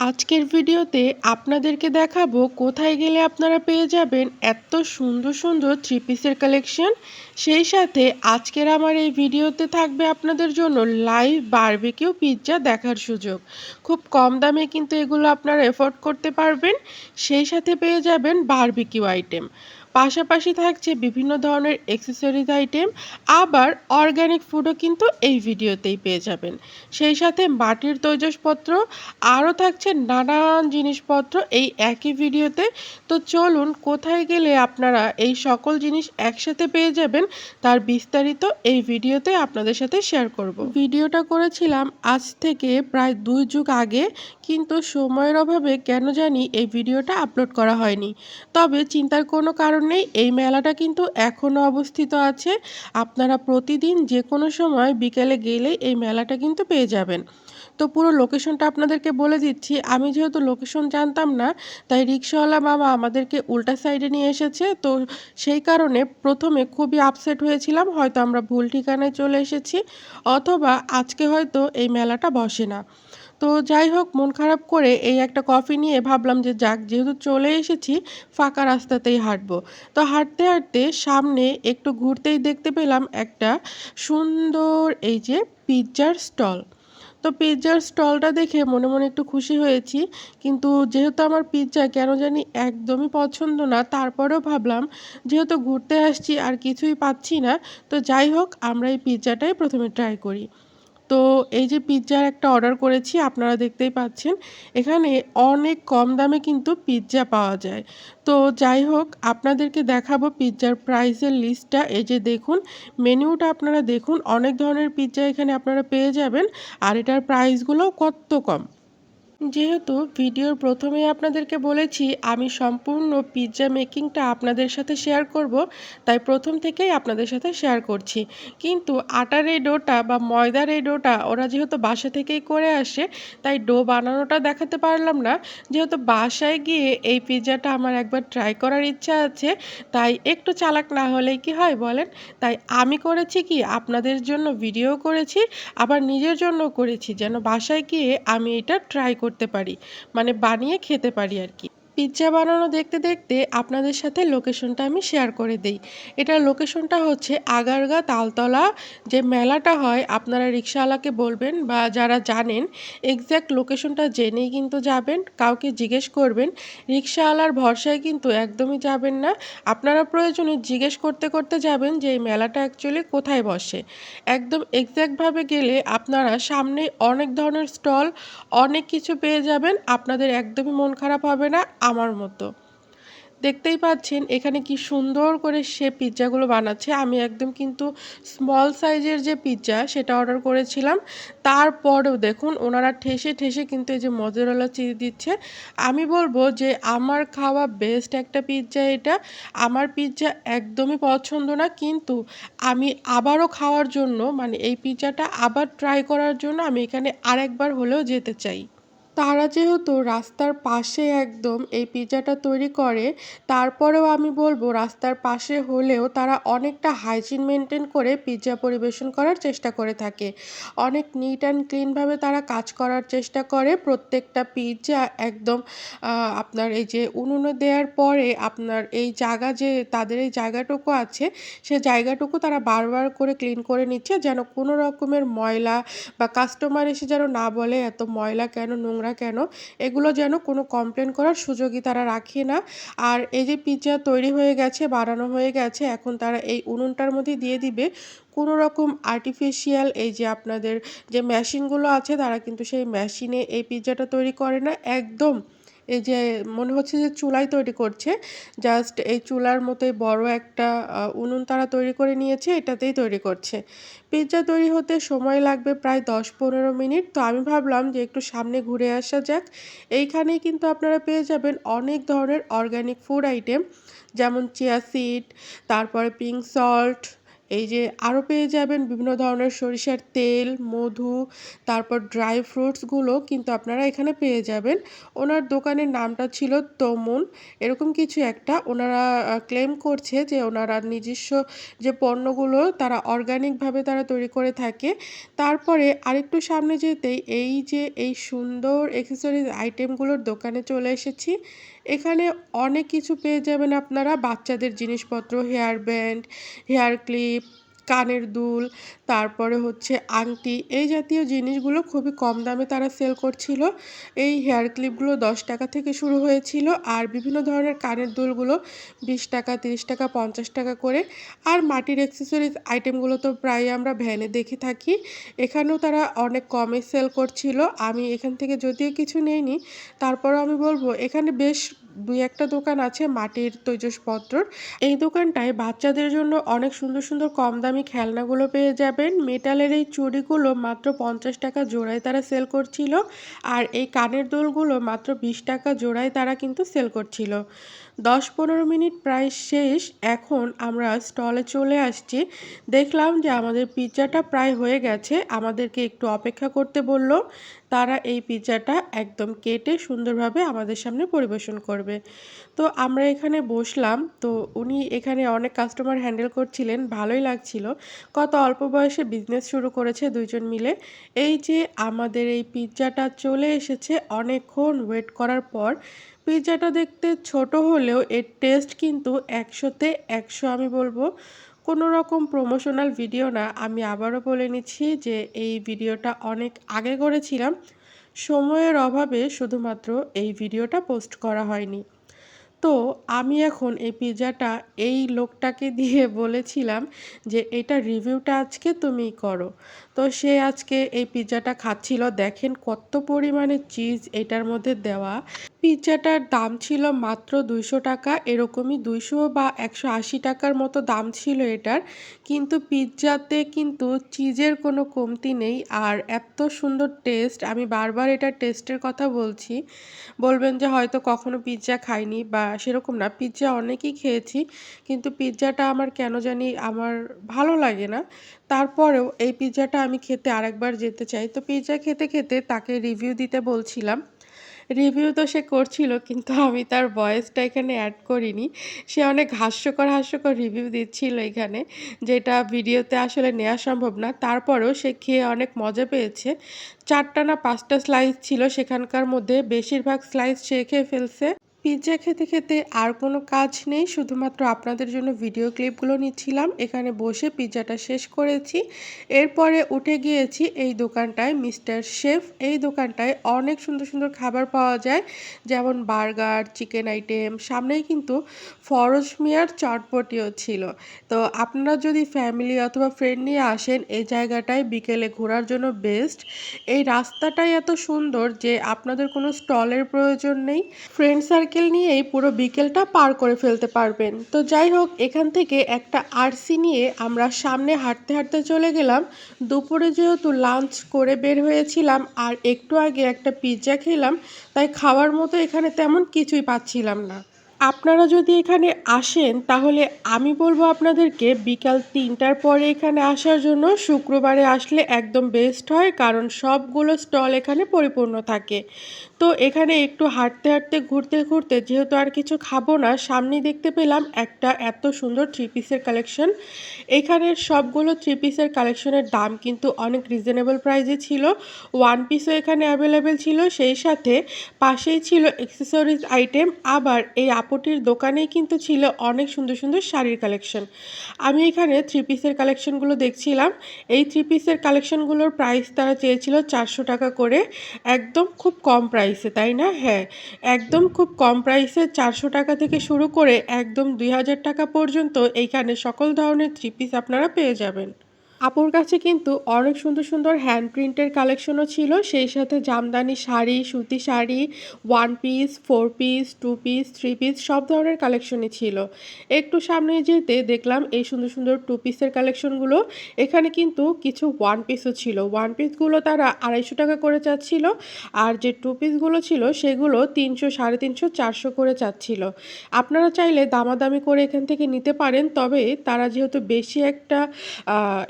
আজকের ভিডিওতে আপনাদেরকে দেখাবো কোথায় গেলে আপনারা পেয়ে যাবেন এত সুন্দর সুন্দর থ্রি পিসের কালেকশন সেই সাথে আজকের আমার এই ভিডিওতে থাকবে আপনাদের জন্য লাইভ বারবিকিউ পিৎজা দেখার সুযোগ। খুব কম দামে কিন্তু এগুলো আপনারা এফোর্ড করতে পারবেন। সেই সাথে পেয়ে যাবেন বারবিকিউ আইটেম পাশাপাশি থাকছে বিভিন্ন ধরনের এক্সেসরিজ আইটেম আবার অর্গ্যানিক ফুডও কিন্তু এই ভিডিওতেই পেয়ে যাবেন। সেই সাথে মাটির তৈজসপত্র, আরও থাকছে নানান জিনিসপত্র এই একই ভিডিওতে। তো চলুন, কোথায় গেলে আপনারা এই সকল জিনিস একসাথে পেয়ে যাবেন, তার বিস্তারিত এই ভিডিওতে আপনাদের সাথে শেয়ার করব। ভিডিওটা করেছিলাম আজ থেকে প্রায় দুই যুগ আগে, কিন্তু সময়ের অভাবে কেন জানি এই ভিডিওটা আপলোড করা হয়নি। তবে চিন্তার কোনো কারণ নেই এই মেলাটা কিন্তু এখনও অবস্থিত আছে। আপনারা প্রতিদিন যে কোনো সময় বিকেলে গেলেই এই মেলাটা কিন্তু পেয়ে যাবেন। তো পুরো লোকেশনটা আপনাদেরকে বলে দিচ্ছি, আমি যেহেতু লোকেশন জানতাম না, তাই রিক্সাওয়ালা মামা আমাদেরকে উল্টা সাইডে নিয়ে এসেছে। তো সেই কারণে প্রথমে খুবই আপসেট হয়েছিলাম, হয়তো আমরা ভুল ঠিকানায় চলে এসেছি, অথবা আজকে হয়তো এই মেলাটা বসে না। তো যাই হোক, মন খারাপ করে এই একটা কফি নিয়ে ভাবলাম যে যাক, যেহেতু চলে এসেছি, ফাঁকা রাস্তাতেই হাঁটবো। তো হাঁটতে হাঁটতে সামনে একটু ঘুরতেই দেখতে পেলাম একটা সুন্দর এই যে পিৎজার স্টল তো পিৎজার স্টলটা দেখে মনে মনে একটু খুশি হয়েছি, কিন্তু যেহেতু আমার পিৎজা কেন জানি একদমই পছন্দ না, তারপরেও ভাবলাম যেহেতু ঘুরতে আসছি আর কিছুই পাচ্ছি না, তো যাই হোক, আমরা এই পিৎজাটাই প্রথমে ট্রাই করি। তো এই যে পিৎজার একটা অর্ডার করেছি, আপনারা দেখতেই পাচ্ছেন। এখানে অনেক কম দামে কিন্তু পিৎজা পাওয়া যায়। তো যাই হোক, আপনাদেরকে দেখাবো পিৎজার প্রাইসের লিস্টটা। এই যে দেখুন, মেনুটা আপনারা দেখুন, অনেক ধরনের পিৎজা এখানে আপনারা পেয়ে যাবেন। আর এটার প্রাইসগুলো কত কম? যেহেতু ভিডিওর প্রথমেই আপনাদেরকে বলেছি, আমি সম্পূর্ণ পিৎজা মেকিংটা আপনাদের সাথে শেয়ার করব। তাই প্রথম থেকেই আপনাদের সাথে শেয়ার করছি। কিন্তু আটার এই ডোটা বা ময়দার এই ডোটা ওরা যেহেতু বাসা থেকেই করে আসে, তাই ডো বানানোটা দেখাতে পারলাম না। যেহেতু বাসায় গিয়ে এই পিৎজাটা আমার একবার ট্রাই করার ইচ্ছা আছে, তাই একটু চালাক না হলেই কি হয় বলেন? তাই আমি করেছি কি, আপনাদের জন্য ভিডিও করেছি, আবার নিজের জন্য করেছি। যেন বাসায় গিয়ে আমি এটা ট্রাই করি। করতে পারি মানে বানিয়ে খেতে পারি আর কি। পিৎজা বানানো দেখতে দেখতে আপনাদের সাথে লোকেশনটা আমি শেয়ার করে দিই। এটার লোকেশনটা হচ্ছে আগারগা তালতলা। যে মেলাটা হয়, আপনারা রিক্সাওয়ালাকে বলবেন বা যারা জানেন এক্স্যাক্ট লোকেশনটা জেনেই কিন্তু যাবেন। কাউকে জিজ্ঞেস করবেন, রিক্সাওয়ালার ভরসায় কিন্তু একদমই যাবেন না। আপনারা প্রয়োজনে জিজ্ঞেস করতে করতে যাবেন যে, এই মেলাটা অ্যাকচুয়ালি কোথায় বসে? একদম এক্স্যাক্টভাবে গেলে আপনারা সামনে অনেক ধরনের স্টল, অনেক কিছু পেয়ে যাবেন। আপনাদের একদমই মন খারাপ হবে না। আমার মতো। দেখতেই পাচ্ছেন এখানে কি সুন্দর করে সে পিৎজাগুলো বানাচ্ছে। আমি একদম কিন্তু স্মল সাইজের যে পিৎজা সেটা অর্ডার করেছিলাম। তারপরেও দেখুন ওনারা ঠেসে ঠেসে কিন্তু এই যে মজুরালা চিজ দিচ্ছে। আমি বলব যে আমার খাওয়া বেস্ট একটা পিৎজা এটা। আমার পিৎজা একদমই পছন্দ না। কিন্তু আমি আবারও খাওয়ার জন্য মানে এই পিৎজাটা আবার ট্রাই করার জন্য আমি এখানে আরেকবার হলেও যেতে চাই। তারা যেহেতু রাস্তার পাশে একদম এই পিৎজাটা তৈরি করে, তারপরেও আমি বলব রাস্তার পাশে হলেও তারা অনেকটা হাইজিন মেনটেন করে পিৎজা পরিবেশন করার চেষ্টা করে থাকে। অনেক নিট অ্যান্ড ক্লিনভাবে তারা কাজ করার চেষ্টা করে। প্রত্যেকটা পিৎজা একদম আপনার এই যে উনুনে দেওয়ার পরে আপনার এই জায়গা যে, তাদের এই জায়গাটুকু আছে, সে জায়গাটুকু তারা বারবার করে ক্লিন করে নিচ্ছে, যেন কোনো রকমের ময়লা বা কাস্টমার এসে যেন না বলে এত ময়লা কেন নোংরা নোংরা কেন? এগুলো যেন কোনো কমপ্লেন করার সুযোগই তারা রাখে না। আর এই যে পিৎজা তৈরি হয়ে গেছে, বানানো হয়ে গেছে, এখন তারা এই উনুনটার মধ্যে দিয়ে দিবে। কোনো রকম আর্টিফিশিয়াল এই যে আপনাদের যে মেশিনগুলো আছে, তারা কিন্তু সেই মেশিনে এই পিৎজাটা তৈরি করে না। একদম এই যে মনে হচ্ছে যে চুলাই তৈরি করছে জাস্ট এই চুলার মতোই বড় একটা উনুন তারা তৈরি করে নিয়েছে, এটাতেই তৈরি করছে। পিৎজা তৈরি হতে সময় লাগবে প্রায় দশ পনেরো মিনিট, তো আমি ভাবলাম যে একটু সামনে ঘুরে আসা যাক। এইখানেই কিন্তু আপনারা পেয়ে যাবেন অনেক ধরনের অর্গ্যানিক ফুড আইটেম যেমন চিয়া সিড তারপরে পিঙ্ক সল্ট এই যে আরও পেয়ে যাবেন বিভিন্ন ধরনের সরিষার তেল, মধু, তারপর ড্রাই ফ্রুটসগুলো কিন্তু আপনারা এখানে পেয়ে যাবেন। ওনার দোকানের নামটা ছিল তমুন। এরকম কিছু একটা ওনারা ক্লেম করছে যে ওনারা নিজস্ব যে পণ্যগুলো তারা অর্গানিকভাবে তারা তৈরি করে থাকে। তারপরে আরেকটু সামনে যেতেই এই যে এই সুন্দর অ্যাক্সেসরিজ আইটেমগুলোর দোকানে চলে এসেছি। এখানে অনেক কিছু পেয়ে যাবেন আপনারা। বাচ্চাদের জিনিসপত্র হেয়ার ব্যান্ড হেয়ার ক্লিপ কানের দুল তারপরে হচ্ছে আংটি, এই জাতীয় জিনিসগুলো খুবই কম দামে তারা সেল করছিল। এই হেয়ার ক্লিপগুলো দশ টাকা থেকে শুরু হয়েছিল আর বিভিন্ন ধরনের কানের দুলগুলো বিশ টাকা, তিরিশ টাকা, পঞ্চাশ টাকা করে। আর মাটির অ্যাক্সেসরিজ আইটেমগুলো তো প্রায় আমরা ভ্যানে দেখে থাকি। এখানেও তারা অনেক কমে সেল করছিল। আমি এখান থেকে যদিও কিছু নেইনি, তারপরও আমি বলব, এখানে বেশ দুই একটা দোকান আছে মাটির তৈজসপত্রর। এই দোকানটায় বাচ্চাদের জন্য অনেক সুন্দর সুন্দর কম দামি খেলনাগুলো পেয়ে যাবেন মেটালের এই চুড়িগুলো মাত্র পঞ্চাশ টাকা জোড়ায় তারা সেল করছিল। আর এই কানের দোলগুলো মাত্র বিশ টাকা জোড়ায় তারা কিন্তু সেল করছিল। দশ পনেরো মিনিট প্রায় শেষ। এখন আমরা স্টলে চলে আসছি। দেখলাম যে আমাদের পিৎজাটা প্রায় হয়ে গেছে। আমাদেরকে একটু অপেক্ষা করতে বলল। তারা এই পিৎজাটা একদম কেটে সুন্দরভাবে আমাদের সামনে পরিবেশন করবে। তো আমরা এখানে বসলাম। তো উনি এখানে অনেক কাস্টমার হ্যান্ডেল করছিলেন। ভালোই লাগছিল। কত অল্প বয়সে বিজনেস শুরু করেছে দুইজন মিলে। এই যে আমাদের এই পিৎজাটা চলে এসেছে অনেকক্ষণ ওয়েট করার পর পিৎজাটা দেখতে ছোট হলেও এর টেস্ট কিন্তু একশোতে একশো আমি বলব। কোনো রকম প্রমোশনাল ভিডিও না, আমি আবারও বলে নিচ্ছি যে এই ভিডিওটা অনেক আগে করেছিলাম। সময়ের অভাবে শুধুমাত্র এই ভিডিওটা পোস্ট করা হয়নি। তো আমি এখন এই পিৎজাটা এই লোকটাকে দিয়ে বলেছিলাম যে, এটা রিভিউটা আজকে তুমি করো। তো সে আজকে এই পিৎজাটা খাচ্ছিল। দেখেন কত পরিমাণে চিজ এটার মধ্যে দেওয়া। পিৎজাটার দাম ছিল মাত্র দুইশো টাকা, এরকমই দুইশো বা একশো আশি টাকার মতো দাম ছিল এটার। কিন্তু পিৎজাতে কিন্তু চিজের কোনো কমতি নেই আর এত সুন্দর টেস্ট আমি বারবার এটার টেস্টের কথা বলছি। বলবেন যে হয়তো কখনো পিৎজা খাইনি বা সেরকম না পিৎজা অনেকই খেয়েছি, কিন্তু পিৎজাটা আমার কেন জানি আমার ভালো লাগে না। তারপরেও এই পিৎজাটা আমি খেতে আরেকবার যেতে চাই। তো পিৎজা খেতে খেতে তাকে রিভিউ দিতে বলছিলাম। রিভিউ তো সে করছিল, কিন্তু আমি তার ভয়েসটা এখানে অ্যাড করিনি। সে অনেক হাস্যকর হাস্যকর রিভিউ দিচ্ছিল এখানে, যেটা ভিডিওতে আসলে নেওয়া সম্ভব না। তারপরেও সে খেয়ে অনেক মজা পেয়েছে। চারটা না পাঁচটা স্লাইস ছিল, সেখানকার মধ্যে বেশিরভাগ স্লাইস সে খেয়ে ফেলছে। পিৎজা খেতে খেতে আর কোনো কাজ নেই, শুধুমাত্র আপনাদের জন্য ভিডিও ক্লিপগুলো নিচ্ছিলাম। এখানে বসে পিৎজাটা শেষ করেছি। এরপরে উঠে গিয়েছি এই দোকানটায় মিস্টার শেফ এই দোকানটায় অনেক সুন্দর সুন্দর খাবার পাওয়া যায়, যেমন বার্গার চিকেন আইটেম সামনেই কিন্তু ফরজ মিয়ার চটপটিও ছিল। তো আপনারা যদি ফ্যামিলি অথবা ফ্রেন্ড নিয়ে আসেন, এই জায়গাটায় বিকেলে ঘোরার জন্য বেস্ট এই রাস্তাটাই এত সুন্দর যে আপনাদের কোনো স্টলের প্রয়োজন নেই। ফ্রেন্ড সার্কেল সাইকেল নিয়েই পুরো বিকেলটা পার করে ফেলতে পারবেন। তো যাই হোক, এখান থেকে একটা আরসি নিয়ে আমরা সামনে হাঁটতে হাঁটতে চলে গেলাম। দুপুরে যেহেতু লাঞ্চ করে বের হয়েছিলাম আর একটু আগে একটা পিৎজা খেলাম, তাই খাওয়ার মতো এখানে তেমন কিছুই পাচ্ছিলাম না। আপনারা যদি এখানে আসেন, তাহলে আমি বলব আপনাদেরকে বিকাল তিনটার পরে এখানে আসার জন্য শুক্রবারে আসলে একদম বেস্ট হয়, কারণ সবগুলো স্টল এখানে পরিপূর্ণ থাকে। তো এখানে একটু হাঁটতে হাঁটতে, ঘুরতে ঘুরতে যেহেতু আর কিছু খাব না সামনে দেখতে পেলাম একটা এত সুন্দর থ্রি পিসের কালেকশন এখানের সবগুলো থ্রি পিসের কালেকশনের দাম কিন্তু অনেক রিজনেবল প্রাইজে ছিল। ওয়ান পিসও এখানে অ্যাভেলেবেল ছিল, সেই সাথে পাশেই ছিল অ্যাক্সেসরিজ আইটেম আবার এই আপটির দোকানেই কিন্তু ছিল অনেক সুন্দর সুন্দর শাড়ির কালেকশন আমি এখানে থ্রি পিসের কালেকশনগুলো দেখছিলাম। এই থ্রি পিসের কালেকশনগুলোর প্রাইস তারা চেয়েছিল চারশো টাকা করে, একদম খুব কম প্রাইসে তাই না? হ্যাঁ একদম খুব কম প্রাইসে চারশো টাকা থেকে শুরু করে একদম দুই হাজার টাকা পর্যন্ত এইখানে সকল ধরনের থ্রি পিস আপনারা পেয়ে যাবেন। আপুর কাছে কিন্তু অনেক সুন্দর সুন্দর হ্যান্ড প্রিন্টের কালেকশনও ছিল। সেই সাথে জামদানি শাড়ি, সুতি sari one piece four piece two piece three piece সব ধরনের কালেকশনই ছিল। একটু সামনে যেতে দেখলাম এই সুন্দর সুন্দর টু পিসের কালেকশনগুলো এখানে কিন্তু কিছু ওয়ান পিসও ছিল। ওয়ান পিসগুলো তারা আড়াইশো টাকা করে চাচ্ছিল আর যে টু পিসগুলো ছিল সেগুলো তিনশো, সাড়ে তিনশো, চারশো করে চাচ্ছিল। আপনারা চাইলে দামাদামি করে এখান থেকে নিতে পারেন, তবে তারা যেহেতু বেশি একটা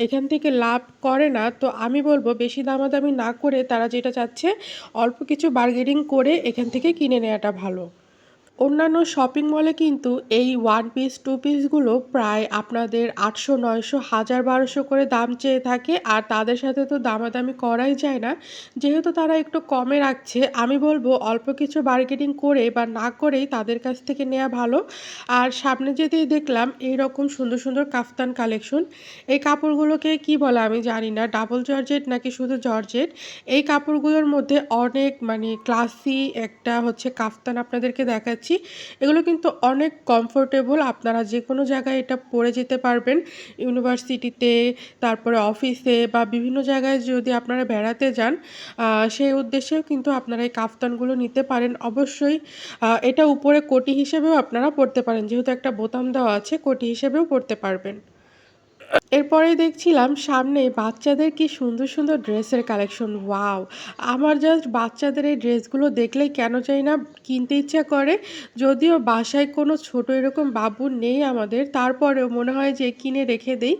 এখান এখান থেকে লাভ করে না, তো আমি বলব বেশি দামাদামি না করে তারা যেটা চাচ্ছে, অল্প কিছু বার্গেনিং করে এখান থেকে কিনে নেওয়াটা ভালো। অন্যান্য শপিং মলে কিন্তু এই ওয়ান পিস টু পিসগুলো প্রায় আপনাদের আটশো, নয়শো, হাজার, বারোশো করে দাম চেয়ে থাকে আর তাদের সাথে তো দামাদামি করাই যায় না। যেহেতু তারা একটু কমে রাখছে, আমি বলব অল্প কিছু বার্গেনিং করে বা না করেই তাদের কাছ থেকে নেওয়া ভালো। আর সামনে যেতেই দেখলাম এই রকম সুন্দর সুন্দর কাফতান কালেকশন এই কাপড়গুলোকে কি বলে আমি জানি না ডাবল জর্জেট নাকি শুধু জর্জেট? এই কাপড়গুলোর মধ্যে অনেক মানে ক্লাসি একটা হচ্ছে কাফতান আপনাদেরকে দেখাচ্ছি। দিচ্ছি এগুলো কিন্তু অনেক কমফোর্টেবল আপনারা যে কোনো জায়গায় এটা পরে যেতে পারবেন। ইউনিভার্সিটিতে তারপরে অফিসে বা বিভিন্ন জায়গায় যদি আপনারা বেড়াতে যান সেই উদ্দেশ্যেও কিন্তু আপনারা এই কাফতানগুলো নিতে পারেন। অবশ্যই এটা উপরে কোটি হিসেবেও আপনারা পড়তে পারেন। যেহেতু একটা বোতাম দেওয়া আছে, কোটি হিসেবেও পড়তে পারবেন। এরপরে দেখছিলাম সামনে বাচ্চাদের কি সুন্দর সুন্দর ড্রেসের কালেকশন। ওয়াও! আমার জাস্ট বাচ্চাদের এই ড্রেসগুলো দেখলেই কেন চাই না কিনতে ইচ্ছা করে। যদিও বাসায় কোনো ছোট এরকম বাবু নেই আমাদের, তারপরেও মনে হয় যে কিনে রেখে দেই।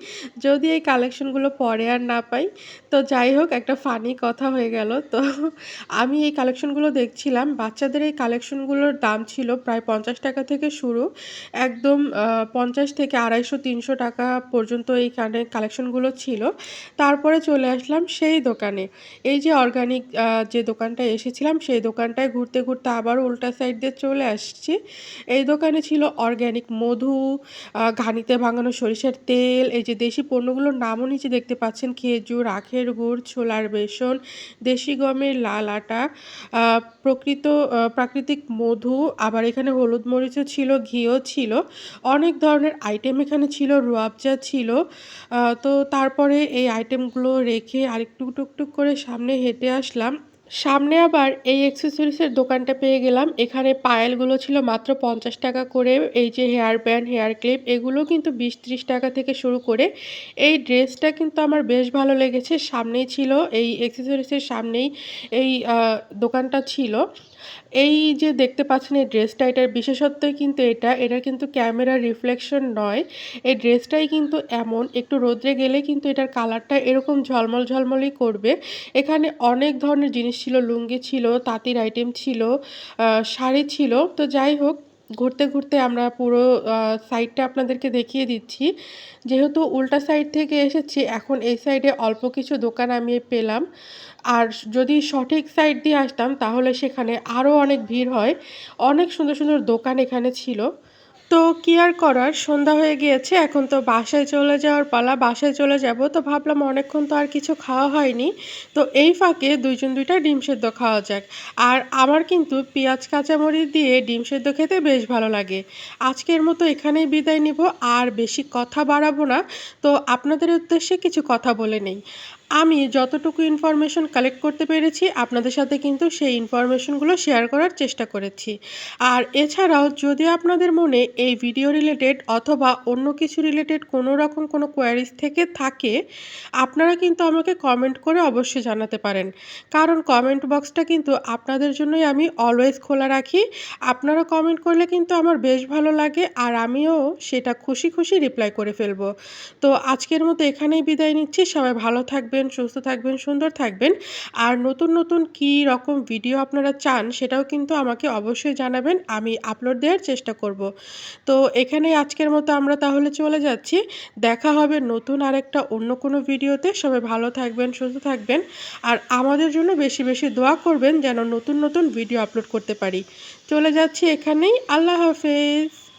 যদি এই কালেকশনগুলো পরে আর না পাই, তো যাই হোক, একটা ফানি কথা হয়ে গেল। তো আমি এই কালেকশনগুলো দেখছিলাম, বাচ্চাদের এই কালেকশনগুলোর দাম ছিল প্রায় পঞ্চাশ টাকা থেকে শুরু। একদম পঞ্চাশ থেকে আড়াইশো, তিনশো টাকা পর্যন্ত এইখানে কালেকশনগুলো ছিল। তারপরে চলে আসলাম সেই দোকানে। এই যে অর্গানিক যে দোকানটায় এসেছিলাম, সেই দোকানটায় ঘুরতে ঘুরতে আবার উল্টা সাইড দিয়ে চলে আসছি। এই দোকানে ছিল অর্গ্যানিক মধু ঘানিতে ভাঙানো সরিষার তেল, এই যে দেশি পণ্যগুলোর নামও নিচে দেখতে পাচ্ছেন। খেজুর, আখের গুড়, ছোলার বেসন, দেশি গমের লাল আটা প্রকৃত প্রাকৃতিক মধু, আবার এখানে হলুদ মরিচও ছিল, ঘিও ছিল। অনেক ধরনের আইটেম এখানে ছিল, রুয়াবজা ছিল তো তারপরে এই আইটেমগুলো রেখে আরেকটু টুকটুক করে সামনে হেঁটে আসলাম। সামনে আবার এই অ্যাক্সেসরিজের দোকানটা পেয়ে গেলাম। এখানে পায়েলগুলো ছিল মাত্র পঞ্চাশ টাকা করে। এই যে হেয়ার ব্যান্ড হেয়ার ক্লিপ এগুলো কিন্তু বিশ ত্রিশ টাকা থেকে শুরু করে। এই ড্রেসটা কিন্তু আমার বেশ ভালো লেগেছে। সামনেই ছিল, এই অ্যাক্সেসরিজের সামনেই এই দোকানটা ছিল। এই যে দেখতে পাচ্ছেন এই ড্রেসটা, এটার বিশেষত্বই কিন্তু এটা এটা কিন্তু ক্যামেরার রিফ্লেকশন নয়। এই ড্রেসটাই কিন্তু এমন, একটু রোদ্রে গেলে কিন্তু এটার কালারটা এরকম ঝলমল ঝলমলই করবে। এখানে অনেক ধরনের জিনিস ছিল, লুঙ্গি ছিল, তাঁতির আইটেম ছিল শাড়ি ছিল। তো যাই হোক ঘুরতে ঘুরতে আমরা পুরো সাইডটা আপনাদেরকে দেখিয়ে দিচ্ছি। যেহেতু উল্টা সাইড থেকে এসেছি, এখন এই সাইডে অল্প কিছু দোকান আমি পেলাম। আর যদি সঠিক সাইড দিয়ে আসতাম, তাহলে সেখানে আরও অনেক ভিড় হয়। অনেক সুন্দর সুন্দর দোকান এখানে ছিল। তো কি আর করার? সন্ধ্যা হয়ে গিয়েছে, এখন তো বাসায় চলে যাওয়ার পালা, বাসায় চলে যাব, তো ভাবলাম অনেকক্ষণ তো আর কিছু খাওয়া হয়নি। তো এই ফাঁকে দুইজন দুইটা ডিম সেদ্ধ খাওয়া যাক। আর আমার কিন্তু পেঁয়াজ, কাঁচামরিচ দিয়ে ডিম সেদ্ধ খেতে বেশ ভালো লাগে। আজকের মতো এখানেই বিদায় নিব, আর বেশি কথা বাড়াবো না। তো আপনাদের উদ্দেশ্যে কিছু কথা বলে নেই। আমি যতটুকু ইনফরমেশন কালেক্ট করতে পেরেছি, আপনাদের সাথে কিন্তু সেই ইনফরমেশনগুলো শেয়ার করার চেষ্টা করেছি। আর এছাড়াও যদি আপনাদের মনে এই ভিডিও রিলেটেড অথবা অন্য কিছু রিলেটেড কোনো রকম কোনো কোয়ারিজ থেকে থাকে, আপনারা কিন্তু আমাকে কমেন্ট করে অবশ্যই জানাতে পারেন। কারণ কমেন্ট বক্সটা কিন্তু আপনাদের জন্যই আমি অলওয়েজ খোলা রাখি। আপনারা কমেন্ট করলে কিন্তু আমার বেশ ভালো লাগে আর আমিও সেটা খুশি খুশি রিপ্লাই করে ফেলব। তো আজকের মতো এখানেই বিদায় নিচ্ছি। সবাই ভালো থাকবেন। থাকবেন, সুস্থ থাকবেন, সুন্দর থাকবেন। আর নতুন নতুন কি রকম ভিডিও আপনারা চান সেটাও কিন্তু আমাকে অবশ্যই জানাবেন, আমি আপলোড দেওয়ার চেষ্টা করব। তো এখানে আজকের মতো আমরা তাহলে চলে যাচ্ছি। দেখা হবে নতুন আরেকটা অন্য কোনো ভিডিওতে। সবাই ভালো থাকবেন, সুস্থ থাকবেন। আর আমাদের জন্য বেশি বেশি দোয়া করবেন যেন নতুন নতুন ভিডিও আপলোড করতে পারি। চলে যাচ্ছি এখানেই। আল্লাহ হাফেজ।